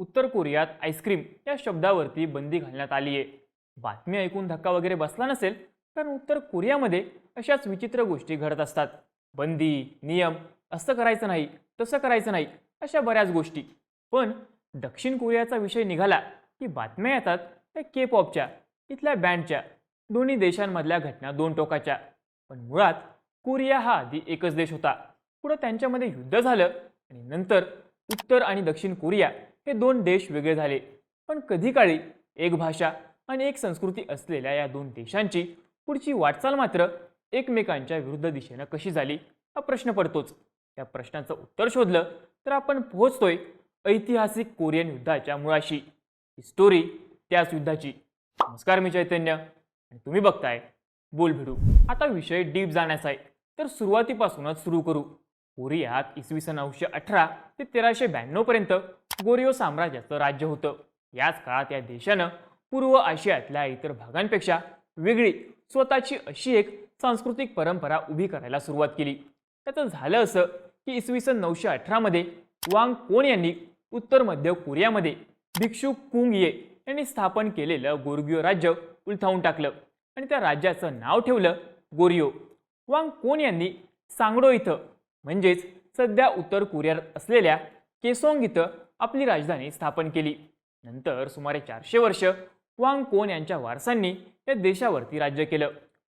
उत्तर कोरियात आईस्क्रीम या शब्दावरती बंदी घालण्यात आली आहे. बातमी ऐकून धक्का वगैरे बसला नसेल कारण उत्तर कोरियामध्ये अशाच विचित्र गोष्टी घडत असतात. बंदी नियम असं करायचं नाही तसं करायचं नाही अशा बऱ्याच गोष्टी. पण दक्षिण कोरियाचा विषय निघाला की बातम्या येतात त्या के पॉपच्या इथल्या बँडच्या दोन्ही देशांमधल्या घटना दोन टोकाच्या. पण मुळात कोरिया हा आधी एकच देश होता. पुढं त्यांच्यामध्ये युद्ध झालं आणि नंतर उत्तर आणि दक्षिण कोरिया हे दोन देश वेगळे झाले. पण कधी काळी एक भाषा आणि एक संस्कृती असलेल्या या दोन देशांची पुढची वाटचाल मात्र एकमेकांच्या विरुद्ध दिशेनं कशी झाली हा प्रश्न पडतोच. त्या प्रश्नाचं उत्तर शोधलं तर आपण पोहोचतोय ऐतिहासिक कोरियन युद्धाच्या मुळाशी. ही स्टोरी त्याच युद्धाची. नमस्कार मी चैतन्य. आणि तुम्ही बघताय बोल भिडू आता विषय डीप जाण्याचा आहे. तर सुरुवातीपासूनच सुरू करू. कोरियात इसवी सन नऊशे अठरा ते तेराशे ब्याण्णवपर्यंत गोरियो साम्राज्याचं राज्य होतं. याच काळात या देशानं पूर्व आशियातल्या इतर भागांपेक्षा वेगळी स्वतःची अशी एक सांस्कृतिक परंपरा उभी करायला सुरुवात केली. त्याचं झालं असं की इसवी सन नऊशे अठरामध्ये वांग कोण यांनी उत्तर मध्य कोरियामध्ये भिक्षू कुंग ये यांनी स्थापन केलेलं गोरगियो राज्य उलथावून टाकलं आणि त्या राज्याचं नाव ठेवलं गोरियो वांग कोण यांनी सांगडो इथं म्हणजेच सध्या उत्तर कोरियात असलेल्या केसोंग इथं आपली राजधानी स्थापन केली. नंतर सुमारे चारशे वर्ष वांग कोन यांच्या वारसांनी या देशावरती राज्य केलं.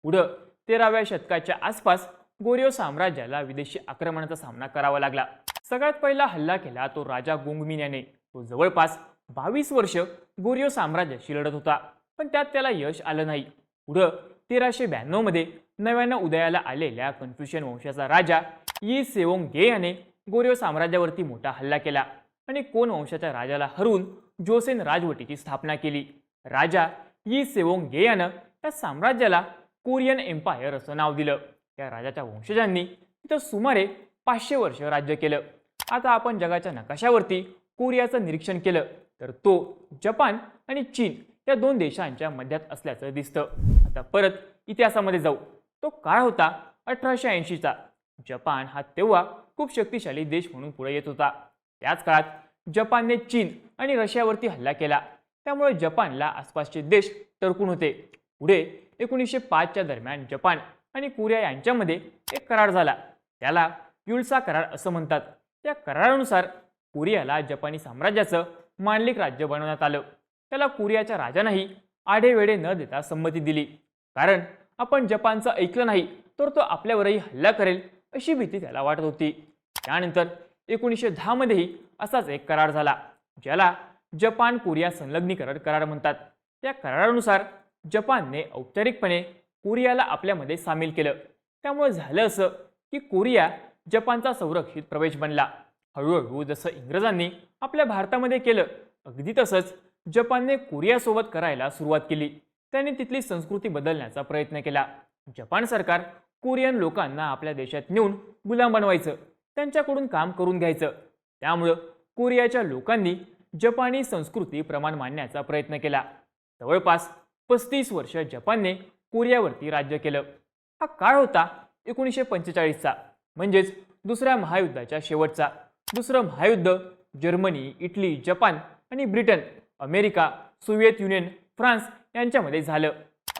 पुढं तेराव्या शतकाच्या आसपास गोरियो साम्राज्याला विदेशी आक्रमणाचा सामना करावा लागला. सगळ्यात पहिला हल्ला केला तो राजा गोंगमिन याने. तो जवळपास बावीस वर्ष गोरियो साम्राज्याशी लढत होता पण त्यात त्याला यश आलं नाही. पुढं तेराशे ब्याण्णवमध्ये नव्यानं उदयाला आलेल्या कन्फ्युशियन वंशाचा राजा यी सेवोंग गे याने गोरियो साम्राज्यावरती मोठा हल्ला केला आणि कोन वंशाच्या राजाला हरवून जोसेन राजवटीची स्थापना केली. राजा यी सेवोंग गे यानं त्या साम्राज्याला कोरियन एम्पायर असं नाव दिलं. त्या राजाच्या वंशजांनी तिथं सुमारे पाचशे वर्ष राज्य केलं. आता आपण जगाच्या नकाशावरती कोरियाचं निरीक्षण केलं तर तो जपान आणि चीन या दोन देशांच्या मध्यात असल्याचं दिसतं. आता परत इतिहासामध्ये जाऊ. तो काळ होता अठराशे ऐंशीचा. जपान हा तेव्हा खूप शक्तिशाली देश म्हणून पुढे येत होता. त्याच काळात जपानने चीन आणि रशियावरती हल्ला केला. त्यामुळे जपानला आसपासचे देश टरकून होते. पुढे एकोणीसशे पाचच्या दरम्यान जपान आणि कोरिया यांच्यामध्ये एक करार झाला. त्याला युल्सा करार असं म्हणतात. त्या करारानुसार कोरियाला जपानी साम्राज्याचं मांडलिक राज्य बनवण्यात आलं. त्याला कोरियाच्या राजानंही आढेवेढे न देता संमती दिली. कारण आपण जपानचं ऐकलं नाही तर तो आपल्यावरही हल्ला करेल अशी भीती त्याला वाटत होती. त्यानंतर एकोणीसशे दहामध्येही असाच एक करार झाला ज्याला जपान कोरिया संलग्नीकरण करार म्हणतात. त्या करारानुसार जपानने औपचारिकपणे कोरियाला आपल्यामध्ये सामील केलं. त्यामुळे झालं असं की कोरिया जपानचा संरक्षित प्रवेश बनला. हळूहळू जसं इंग्रजांनी आपल्या भारतामध्ये केलं अगदी तसंच जपानने कोरियासोबत करायला सुरुवात केली. त्यांनी तिथली संस्कृती बदलण्याचा प्रयत्न केला. जपान सरकार कोरियन लोकांना आपल्या देशात नेऊन गुलाम बनवायचं त्यांच्याकडून काम करून घ्यायचं. त्यामुळं कोरियाच्या लोकांनी जपानी संस्कृती प्रमाण मांडण्याचा प्रयत्न केला. जवळपास पस्तीस वर्ष जपानने कोरियावरती राज्य केलं. हा काळ होता एकोणीसशे पंचेचाळीसचा म्हणजेच दुसऱ्या महायुद्धाच्या शेवटचा. दुसरं महायुद्ध जर्मनी इटली जपान आणि Britain America Soviet Union France यांच्यामध्ये झालं.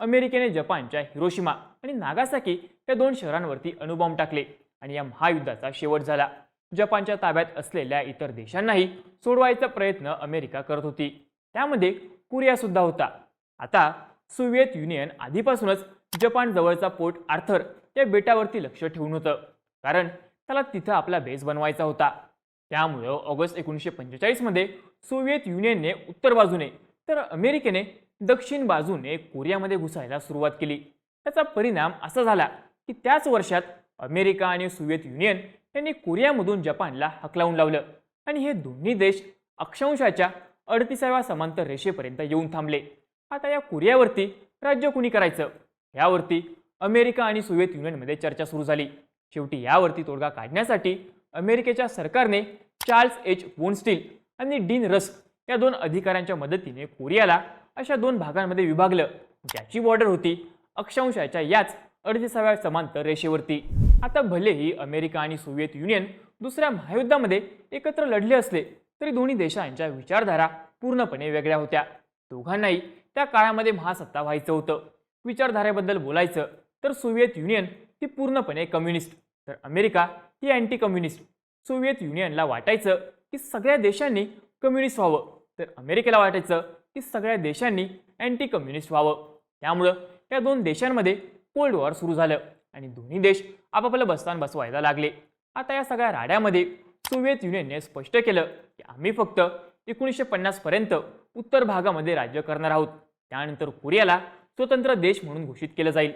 अमेरिकेने जपानच्या हिरोशिमा आणि नागासाकी या दोन शहरांवरती अणुबॉम्ब टाकले आणि या महायुद्धाचा शेवट झाला. जपानच्या ताब्यात असलेल्या इतर देशांनाही सोडवायचा प्रयत्न अमेरिका करत होती. त्यामध्ये कोरियासुद्धा होता. आता सोव्हिएत युनियन आधीपासूनच जपान जवळचा पोर्ट आर्थर या बेटावरती लक्ष ठेवून होतं. कारण त्याला तिथं आपला बेस बनवायचा होता. त्यामुळं ऑगस्ट एकोणीसशे पंचेचाळीसमध्ये सोव्हिएत युनियनने उत्तर बाजूने तर अमेरिकेने दक्षिण बाजूने कोरियामध्ये घुसायला सुरुवात केली. त्याचा परिणाम असा झाला की त्याच वर्षात अमेरिका आणि सोव्हिएत युनियन यांनी कोरियामधून जपानला हकलावून लावलं आणि हे दोन्ही देश अक्षांशाच्या अडतीसाव्या समांतर रेषेपर्यंत येऊन थांबले. आता या कोरियावरती राज्य कुणी करायचं? यावरती अमेरिका आणि सोव्हिएत युनियनमध्ये चर्चा सुरू झाली. शेवटी यावरती तोडगा काढण्यासाठी अमेरिकेच्या सरकारने चार्ल्स एच वोनस्टील आणि डीन रस्क या दोन अधिकाऱ्यांच्या मदतीने कोरियाला अशा दोन भागांमध्ये विभागलं ज्याची बॉर्डर होती अक्षांशाच्या याच अडतीसाव्या समांतर रेषेवरती. आता भलेही अमेरिका आणि सोव्हिएत युनियन दुसऱ्या महायुद्धामध्ये एकत्र लढले असले तरी दोन्ही देशांच्या विचारधारा पूर्णपणे वेगळ्या होत्या. दोघांनाही त्या काळामध्ये महासत्ता व्हायचं होतं. विचारधारेबद्दल बोलायचं तर सोव्हिएत युनियन ही पूर्णपणे कम्युनिस्ट तर अमेरिका ही अँटी कम्युनिस्ट सोव्हिएत युनियनला वाटायचं की सगळ्या देशांनी कम्युनिस्ट व्हावं तर अमेरिकेला वाटायचं की सगळ्या देशांनी अँटी कम्युनिस्ट व्हावं. त्यामुळं या दोन देशांमध्ये कोल्ड वॉर सुरू झालं आणि दोन्ही देश आपापलं बस्तान बसवायला लागले. आता या सगळ्या राड्यामध्ये सोव्हिएत युनियनने स्पष्ट केलं की आम्ही फक्त एकोणीसशे पन्नासपर्यंत उत्तर भागामध्ये राज्य करणार आहोत. त्यानंतर कोरियाला स्वतंत्र देश म्हणून घोषित केलं जाईल.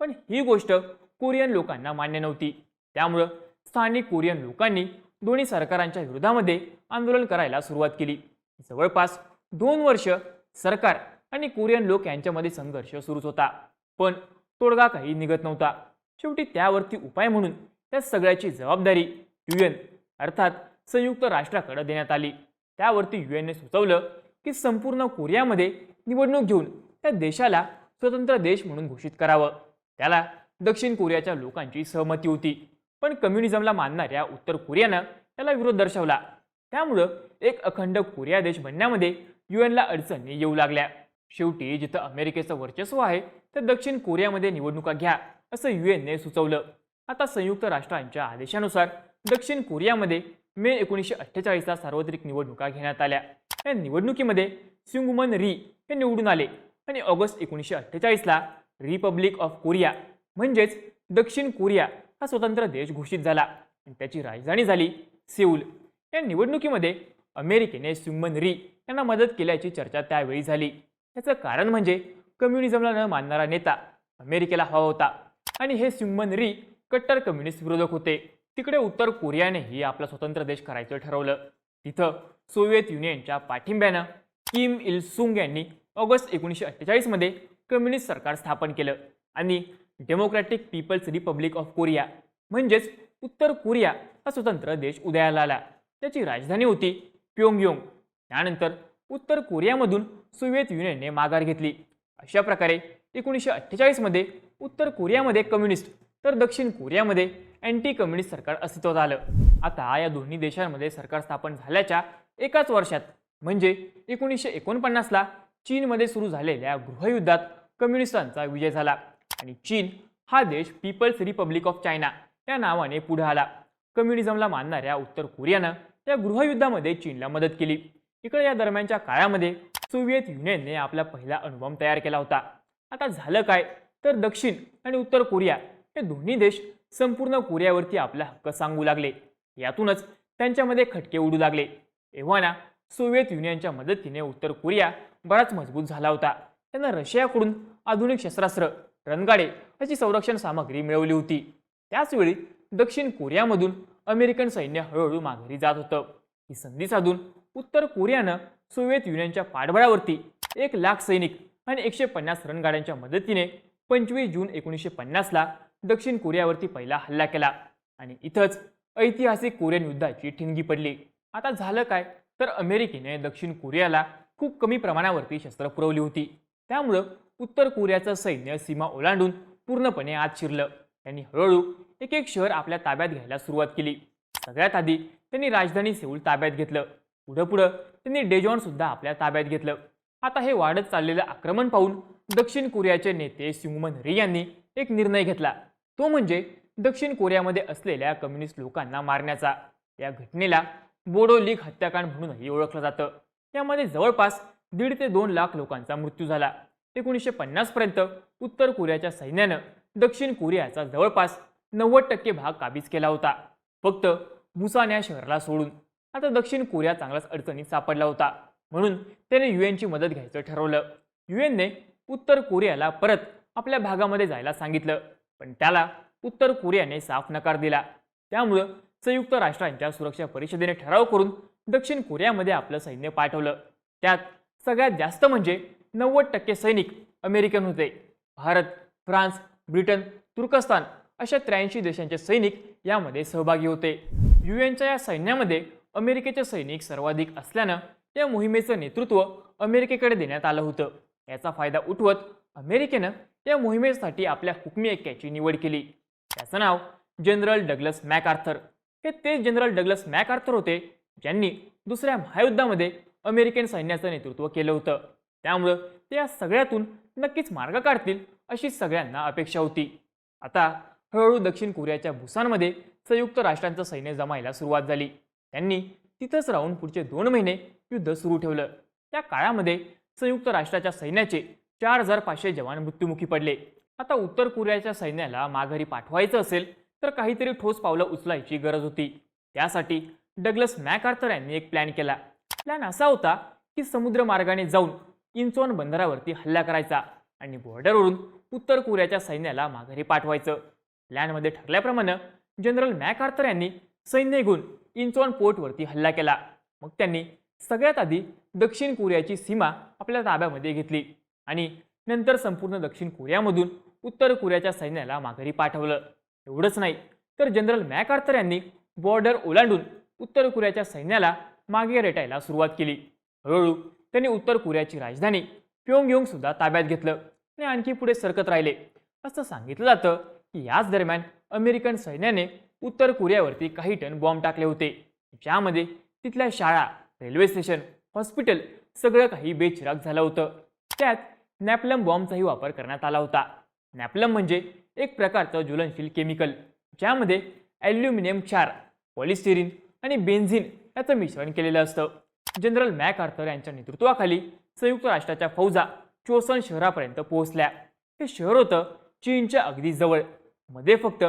पण ही गोष्ट कोरियन लोकांना मान्य नव्हती. त्यामुळं स्थानिक कोरियन लोकांनी दोन्ही सरकारांच्या विरोधामध्ये आंदोलन करायला सुरुवात केली. जवळपास दोन वर्ष सरकार आणि कोरियन लोक यांच्यामध्ये संघर्ष सुरूच होता. पण तोडगा काही निघत नव्हता. शेवटी त्यावरती उपाय म्हणून त्या सगळ्याची जबाबदारी युएन अर्थात संयुक्त राष्ट्राकडे देण्यात आली. त्यावरती युएनने सुचवलं की संपूर्ण कोरियामध्ये निवडणूक घेऊन त्या देशाला स्वतंत्र देश म्हणून घोषित करावं. त्याला दक्षिण कोरियाच्या लोकांची सहमती होती. पण कम्युनिझमला मानणाऱ्या उत्तर कोरियानं त्याला विरोध दर्शवला. त्यामुळं एक अखंड कोरिया देश बनण्यामध्ये युएनला अडचणी येऊ लागल्या. शेवटी जिथं अमेरिकेचं वर्चस्व आहे तर दक्षिण कोरियामध्ये निवडणुका घ्या असं युएनने सुचवलं. आता संयुक्त राष्ट्रांच्या आदेशानुसार दक्षिण कोरियामध्ये मे एकोणीसशे अठ्ठेचाळीसला सार्वत्रिक निवडणुका घेण्यात आल्या. या निवडणुकीमध्ये सिंगुमन री हे निवडून आले आणि ऑगस्ट एकोणीसशे अठ्ठेचाळीसला रिपब्लिक ऑफ कोरिया म्हणजेच दक्षिण कोरिया हा स्वतंत्र देश घोषित झाला आणि त्याची राजधानी झाली सेऊल. या निवडणुकीमध्ये अमेरिकेने सुमन री यांना मदत केल्याची चर्चा त्यावेळी झाली. याचं कारण म्हणजे कम्युनिझमला न मानणारा नेता अमेरिकेला हवा होता. आणि हे सुमन री कट्टर कम्युनिस्ट विरोधक होते. तिकडे उत्तर कोरियानेही आपला स्वतंत्र देश करायचं ठरवलं. तिथं सोव्हिएत युनियनच्या पाठिंब्यानं किम इल सुंग यांनी ऑगस्ट एकोणीसशे अठ्ठेचाळीसमध्ये कम्युनिस्ट सरकार स्थापन केलं. आणि democratic people's republic of Korea म्हणजेच उत्तर कोरिया हा स्वतंत्र देश उदयाला आला. त्याची राजधानी होती प्योंगयोंग. त्यानंतर उत्तर कोरियामधून सोव्हिएत युनियनने माघार घेतली. अशा प्रकारे एकोणीसशे अठ्ठेचाळीसमध्ये उत्तर कोरियामध्ये कम्युनिस्ट तर दक्षिण कोरियामध्ये अँटी कम्युनिस्ट सरकार अस्तित्वात आलं. आता या दोन्ही देशांमध्ये सरकार स्थापन झाल्याच्या एकाच वर्षात म्हणजे एकोणीसशे एकोणपन्नासला चीनमध्ये सुरू झालेल्या गृहयुद्धात कम्युनिस्टांचा विजय झाला आणि चीन हा देश पीपल्स रिपब्लिक ऑफ चायना या नावाने पुढे आला. कम्युनिझमला मानणाऱ्या उत्तर कोरियानं त्या गृहयुद्धामध्ये चीनला मदत केली. इकडे या दरम्यानच्या काळामध्ये सोव्हिएत युनियनने आपला पहिला अणुबॉम्ब तयार केला होता. आता झालं काय? तर दक्षिण आणि उत्तर कोरिया हे दोन्ही देश संपूर्ण कोरियावरती आपला हक्क सांगू लागले. यातूनच त्यांच्यामध्ये खटके उडू लागले. एव्हाना सोव्हिएत युनियनच्या मदतीने उत्तर कोरिया बराच मजबूत झाला होता. त्यांना रशियाकडून आधुनिक शस्त्रास्त्र रणगाडे अशी संरक्षण सामग्री मिळवली होती. त्याचवेळी दक्षिण कोरियामधून अमेरिकन सैन्य हळूहळू माघारी जात होतं. ही संधी साधून उत्तर कोरियानं सोव्हिएत युनियनच्या पाठबळावरती एक लाख सैनिक आणि एकशे पन्नास रणगाड्यांच्या मदतीने पंचवीस जून एकोणीसशे पन्नासला दक्षिण कोरियावरती पहिला हल्ला केला. आणि इथंच ऐतिहासिक कोरियन युद्धाची ठिणगी पडली. आता झालं काय? तर अमेरिकेने दक्षिण कोरियाला खूप कमी प्रमाणावरती शस्त्र पुरवली होती. त्यामुळं उत्तर कोरियाचं सैन्य सीमा ओलांडून पूर्णपणे आत शिरलं. त्यांनी हळूहळू एक एक शहर आपल्या ताब्यात घ्यायला सुरुवात केली. सगळ्यात आधी त्यांनी राजधानी सेऊल ताब्यात घेतलं. पुढं पुढं त्यांनी डेजॉन सुद्धा आपल्या ताब्यात घेतलं. आता हे वाढत चाललेलं आक्रमण पाहून दक्षिण कोरियाचे नेते सिंगमन री यांनी एक निर्णय घेतला. तो म्हणजे दक्षिण कोरियामध्ये असलेल्या कम्युनिस्ट लोकांना मारण्याचा. या घटनेला बोडो लीग हत्याकांड म्हणूनही ओळखलं जातं. यामध्ये जवळपास दीड ते दोन लाख लोकांचा मृत्यू झाला. एकोणीसशे पन्नासपर्यंत उत्तर कोरियाच्या सैन्यानं दक्षिण कोरियाचा जवळपास नव्वद टक्के भाग काबीज केला होता. फक्त बुसान या शहराला सोडून. आता दक्षिण कोरिया चांगलाच अडचणीत सापडला होता. म्हणून त्याने युएनची मदत घ्यायचं ठरवलं. युएनने उत्तर कोरियाला परत आपल्या भागामध्ये जायला सांगितलं. पण त्याला उत्तर कोरियाने साफ नकार दिला. त्यामुळं संयुक्त राष्ट्रांच्या सुरक्षा परिषदेने ठराव करून दक्षिण कोरियामध्ये आपलं सैन्य पाठवलं. त्यात सगळ्यात जास्त म्हणजे नव्वद टक्के सैनिक अमेरिकन होते. भारत फ्रान्स ब्रिटन तुर्कस्तान अशा त्र्याऐंशी देशांचे सैनिक यामध्ये सहभागी होते. युएनच्या या सैन्यामध्ये अमेरिकेचे सैनिक सर्वाधिक असल्यानं या मोहिमेचं नेतृत्व अमेरिकेकडे देण्यात आलं होतं. याचा फायदा उठवत अमेरिकेनं या मोहिमेसाठी आपल्या हुकमी ऐक्याची निवड केली. त्याचं नाव जनरल डगलस मॅकआर्थर. हे तेच जनरल डगलस मॅकआर्थर होते ज्यांनी दुसऱ्या महायुद्धामध्ये अमेरिकन सैन्याचं नेतृत्व केलं होतं. त्यामुळं ते या सगळ्यातून नक्कीच मार्ग काढतील अशी सगळ्यांना अपेक्षा होती. आता हळूहळू दक्षिण कोरियाच्या बुसानमध्ये संयुक्त राष्ट्रांचं सैन्य जमायला सुरुवात झाली. त्यांनी तिथंच राहून पुढचे दोन महिने युद्ध सुरू ठेवलं. त्या काळामध्ये संयुक्त राष्ट्राच्या सैन्याचे चार हजार पाचशे जवान मृत्युमुखी पडले. आता उत्तर कोरियाच्या सैन्याला माघारी पाठवायचं असेल तर काहीतरी ठोस पावलं उचलायची गरज होती. त्यासाठी डगलस मॅकआर्थर यांनी एक प्लॅन केला. प्लॅन असा होता की समुद्र मार्गाने जाऊन इंचॉन बंदरावरती हल्ला करायचा आणि बॉर्डरवरून उत्तर कोरियाच्या सैन्याला माघारी पाठवायचं. प्लॅनमध्ये ठरल्याप्रमाणे जनरल मॅकआर्थर यांनी सैन्य घेऊन इंचॉन पोर्टवरती हल्ला केला. मग त्यांनी सगळ्यात आधी दक्षिण कोरियाची सीमा आपल्या ताब्यामध्ये घेतली आणि नंतर संपूर्ण दक्षिण कोरियामधून उत्तर कोरियाच्या सैन्याला माघारी पाठवलं. एवढंच नाही तर जनरल मॅकार्थर यांनी बॉर्डर ओलांडून उत्तर कोरियाच्या सैन्याला मागे रेटायला सुरुवात केली. हळूहळू त्यांनी उत्तर कोरियाची राजधानी प्योंगयोंग सुद्धा ताब्यात घेतलं आणि आणखी पुढे सरकत राहिले. असं सांगितलं जातं की याच दरम्यान अमेरिकन सैन्याने उत्तर कोरियावरती काही टन बॉम्ब टाकले होते. ज्यामध्ये तिथल्या शाळा रेल्वे स्टेशन हॉस्पिटल सगळं काही बेचिराग झालं होतं. त्यात नॅपलम बॉम्बचाही वापर करण्यात आला होता. नॅपलम म्हणजे एक प्रकारचं ज्वलनशील केमिकल ज्यामध्ये ॲल्युमिनियम क्षार पॉलिस्टिरीन आणि बेन्झिन याचं मिश्रण केलेलं असतं. जनरल मॅक आर्थर यांच्या नेतृत्वाखाली संयुक्त राष्ट्राच्या फौजा चोसन शहरापर्यंत पोहोचल्या. हे शहर होतं चीनच्या अगदी जवळ. मध्ये फक्त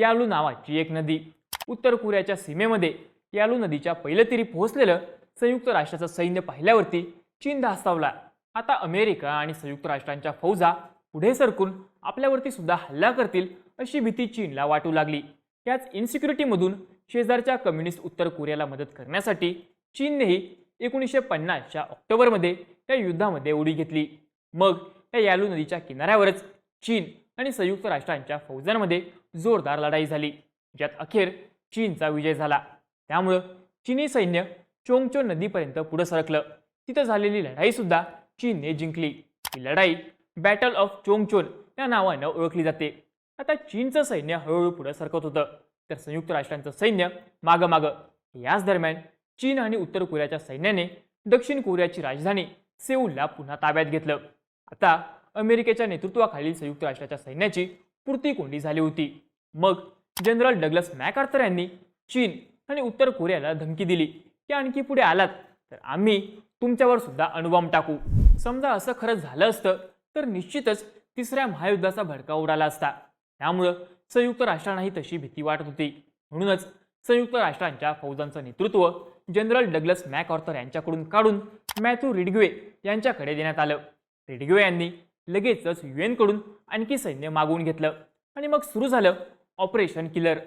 यालू नावाची एक नदी. उत्तर कोरियाच्या सीमेमध्ये यालू नदीच्या पहिलं तिरी पोहोचलेलं संयुक्त राष्ट्राचं सैन्य पाहिल्यावरती चीन धास्तावला. आता अमेरिका आणि संयुक्त राष्ट्रांच्या फौजा पुढे सरकून आपल्यावरती सुद्धा हल्ला करतील अशी भीती चीनला वाटू लागली. याच इन्सिक्युरिटीमधून शेजारच्या कम्युनिस्ट उत्तर कोरियाला मदत करण्यासाठी चीननेही एकोणीसशे पन्नासच्या ऑक्टोबरमध्ये या युद्धामध्ये उडी घेतली. मग या यालू नदीच्या किनाऱ्यावरच चीन आणि संयुक्त राष्ट्रांच्या फौजांमध्ये जोरदार लढाई झाली ज्यात अखेर चीनचा विजय झाला. त्यामुळं चीनी सैन्य चोंगचो नदीपर्यंत पुढे सरकलं. तिथं झालेली लढाईसुद्धा चीनने जिंकली. ही लढाई बॅटल ऑफ चोंगचोन या नावानं ओळखली जाते. आता चीनचं सैन्य हळूहळू पुढे सरकत होतं. तर संयुक्त राष्ट्रांचं सैन्य मागं मागं याच दरम्यान चीन आणि उत्तर कोरियाच्या सैन्याने दक्षिण कोरियाची राजधानी सेऊलला पुन्हा ताब्यात घेतलं. आता अमेरिकेच्या नेतृत्वाखालील संयुक्त राष्ट्राच्या सैन्याची पुरती कोंडी झाली होती. मग जनरल डगलस मॅकआर्थर यांनी चीन आणि उत्तर कोरियाला धमकी दिली. की आणखी पुढे आलात तर आम्ही तुमच्यावर सुद्धा अणुबॉम्ब टाकू. समजा असं खरं झालं असतं तर निश्चितच तिसऱ्या महायुद्धाचा भडका उडाला असता. त्यामुळं संयुक्त राष्ट्रांनाही तशी भीती वाटत होती. म्हणूनच संयुक्त राष्ट्रांच्या फौजांचं नेतृत्व जनरल डगलस मॅकऑर्थर यांच्याकडून काढून मॅथ्यू रिडग्वे यांच्याकडे देण्यात आलं. रिडग्वे यांनी लगेचच कडून आणखी सैन्य मागवून घेतलं आणि मग सुरू झालं ऑपरेशन किलर.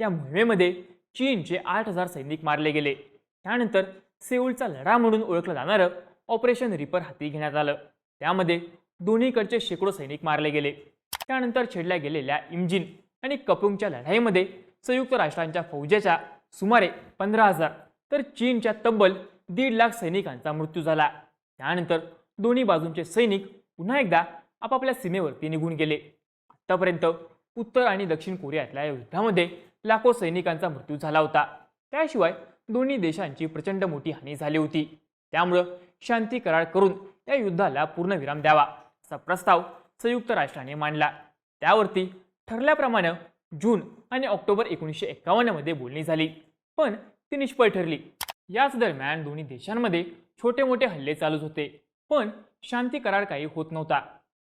या मोहिमेमध्ये चीनचे आठ हजार सैनिक मारले गेले. त्यानंतर सेऊलचा लढा म्हणून ओळखलं जाणारं ऑपरेशन रिपर हाती घेण्यात आलं. त्यामध्ये दोन्हीकडचे शेकडो सैनिक मारले गेले. त्यानंतर छेडल्या गेलेल्या इमजिन आणि कपुंगच्या लढाईमध्ये संयुक्त राष्ट्रांच्या फौजेच्या सुमारे पंधरा हजार तर चीनच्या तब्बल दीड लाख सैनिकांचा मृत्यू झाला. त्यानंतर दोन्ही बाजूंचे सैनिक पुन्हा एकदा आपापल्या सीमेवरती निघून गेले. आतापर्यंत उत्तर आणि दक्षिण कोरियातल्या या युद्धामध्ये लाखो सैनिकांचा मृत्यू झाला होता. त्याशिवाय दोन्ही देशांची प्रचंड मोठी हानी झाली होती. त्यामुळं शांती करार करून या युद्धाला पूर्णविराम द्यावा असा प्रस्ताव संयुक्त राष्ट्राने मांडला. त्यावरती ठरल्याप्रमाणे जून आणि ऑक्टोबर एकोणीसशे एक्कावन्नमध्ये बोलणी झाली. पण ती निष्फळ ठरली. याच दरम्यान दोन्ही देशांमध्ये छोटे मोठे हल्ले चालूच होते. पण शांती करार काही होत नव्हता.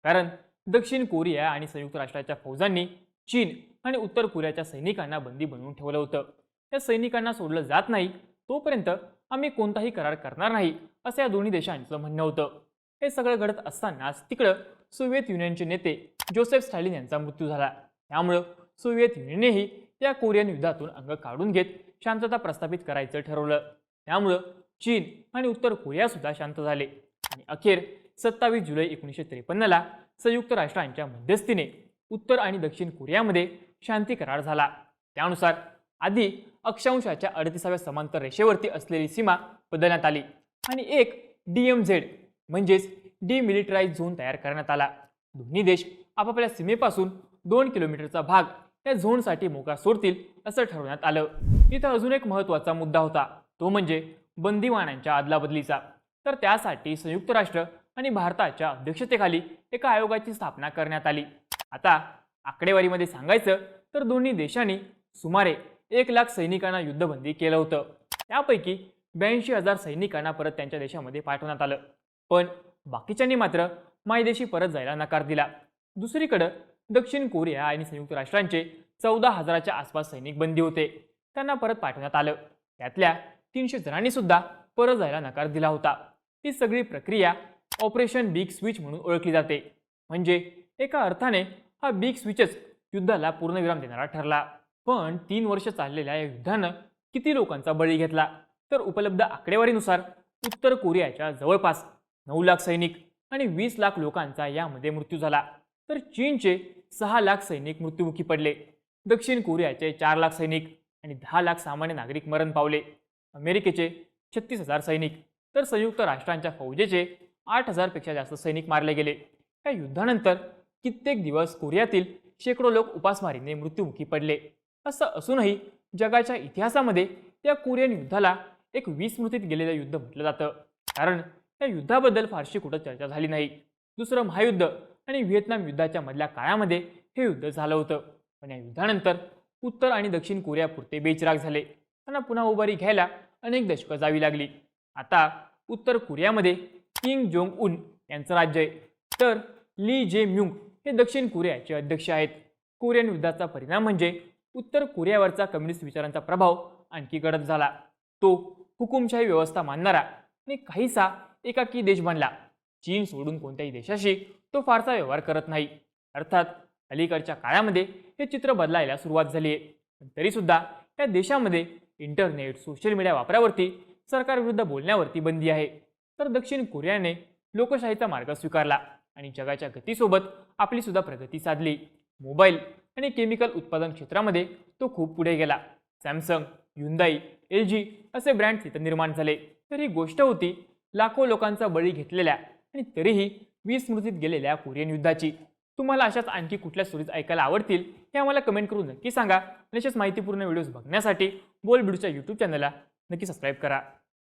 कारण दक्षिण कोरिया आणि संयुक्त राष्ट्राच्या फौजांनी चीन आणि उत्तर कोरियाच्या सैनिकांना बंदी बनवून ठेवलं होतं. त्या सैनिकांना सोडलं जात नाही तोपर्यंत आम्ही कोणताही करार करणार नाही असं या दोन्ही देशांचं म्हणणं होतं. हे सगळं घडत असतानाच तिकडं सोव्हिएत युनियनचे नेते जोसेफ स्टॅलिन यांचा मृत्यू झाला. त्यामुळं सोव्हिएत युनियननेही या कोरियन युद्धातून अंग काढून घेत शांतता प्रस्थापित करायचं ठरवलं. त्यामुळं चीन आणि उत्तर कोरिया सुद्धा शांत झाले. आणि अखेर सत्तावीस जुलै एकोणीसशे त्रेपन्नला संयुक्त राष्ट्रांच्या मध्यस्थीने उत्तर आणि दक्षिण कोरियामध्ये शांती करार झाला. त्यानुसार आधी अक्षांशाच्या अडतीसाव्या समांतर रेषेवरती असलेली सीमा बदलण्यात आली आणि एक डी एम झेड म्हणजेच डिमिलिटराईज झोन तयार करण्यात आला. दोन्ही देश आपापल्या सीमेपासून दोन किलोमीटरचा भाग या झोनसाठी मोकळा सोडतील असं ठरवण्यात आलं. इथं अजून एक महत्त्वाचा मुद्दा होता. तो म्हणजे बंदिवानांच्या अदलाबदलीचा तर त्यासाठी संयुक्त राष्ट्र आणि भारताच्या अध्यक्षतेखाली एका आयोगाची स्थापना करण्यात आली. आता आकडेवारीमध्ये सांगायचं तर दोन्ही देशांनी सुमारे एक लाख सैनिकांना युद्धबंदी केलं होतं. त्यापैकी ब्याऐंशी हजार सैनिकांना परत त्यांच्या देशामध्ये पाठवण्यात आलं. पण बाकीच्यांनी मात्र मायदेशी परत जायला नकार दिला. दुसरीकडं दक्षिण कोरिया आणि संयुक्त राष्ट्रांचे चौदा हजाराच्या आसपास सैनिक बंदी होते. त्यांना परत पाठवण्यात आलं. त्यातल्या तीनशे जणांनी सुद्धा परत जायला नकार दिला होता. ही सगळी प्रक्रिया ऑपरेशन बिग स्विच म्हणून ओळखली जाते. म्हणजे एका अर्थाने हा बिग स्विचच युद्धाला पूर्णविराम देणारा ठरला. पण तीन वर्ष चाललेल्या या युद्धानं किती लोकांचा बळी घेतला? तर उपलब्ध आकडेवारीनुसार उत्तर कोरियाच्या जवळपास नऊ लाख सैनिक आणि वीस लाख लोकांचा यामध्ये मृत्यू झाला. तर चीनचे सहा लाख सैनिक मृत्युमुखी पडले. दक्षिण कोरियाचे चार लाख सैनिक आणि दहा लाख सामान्य नागरिक मरण पावले. अमेरिकेचे छत्तीस हजार सैनिक. तर संयुक्त राष्ट्रांच्या फौजेचे आठ हजारपेक्षा जास्त सैनिक मारले गेले. या युद्धानंतर कित्येक दिवस कोरियातील शेकडो लोक उपासमारीने मृत्युमुखी पडले. असं असूनही जगाच्या इतिहासामध्ये त्या कोरियन युद्धाला एक विस्मृतीत गेलेलं युद्ध म्हटलं जातं. कारण त्या युद्धाबद्दल फारशी कुठं चर्चा झाली नाही. दुसरं महायुद्ध आणि व्हिएतनाम युद्धाच्या मधल्या काळामध्ये हे युद्ध झालं होतं. पण या युद्धानंतर उत्तर आणि दक्षिण कोरियापुरते बेचिराग झाले. त्यांना पुन्हा उभारी घ्यायला अनेक दशकं जावी लागली. आता उत्तर कोरियामध्ये किंग जोंग उन यांचं राज्य आहे. तर ली जे म्युंग हे दक्षिण कोरियाचे अध्यक्ष आहेत. कोरियन युद्धाचा परिणाम म्हणजे उत्तर कोरियावरचा कम्युनिस्ट विचारांचा प्रभाव आणखी गडद झाला. तो हुकुमशाही व्यवस्था मानणारा आणि काहीसा एकाकी देश बनला. चीन सोडून कोणत्याही देशाशी तो फारसा व्यवहार करत नाही. अर्थात अलीकडच्या काळामध्ये हे चित्र बदलायला सुरुवात झाली आहे. पण तरीसुद्धा या देशामध्ये इंटरनेट सोशल मीडिया वापरावरती सरकारविरुद्ध बोलण्यावरती बंदी आहे. तर दक्षिण कोरियाने लोकशाहीचा मार्ग स्वीकारला आणि जगाच्या गतीसोबत आपली सुद्धा प्रगती साधली. मोबाईल आणि केमिकल उत्पादन क्षेत्रामध्ये तो खूप पुढे गेला. सॅमसंग युंदाई एल जी असे ब्रँड तिथं निर्माण झाले. तर ही गोष्ट होती लाखो लोकांचा बळी घेतलेल्या आणि तरीही विस्मृतीत गेलेल्या कोरियन युद्धाची. तुम्हाला अशाच आणखी कुठल्या स्टोरीज ऐकायला आवडतील हे आम्हाला कमेंट करून नक्की सांगा. आणि अशाच माहितीपूर्ण व्हिडिओज बघण्यासाठी बोल बिडूच्या यूट्यूब चॅनलला नक्की सबस्क्राईब करा.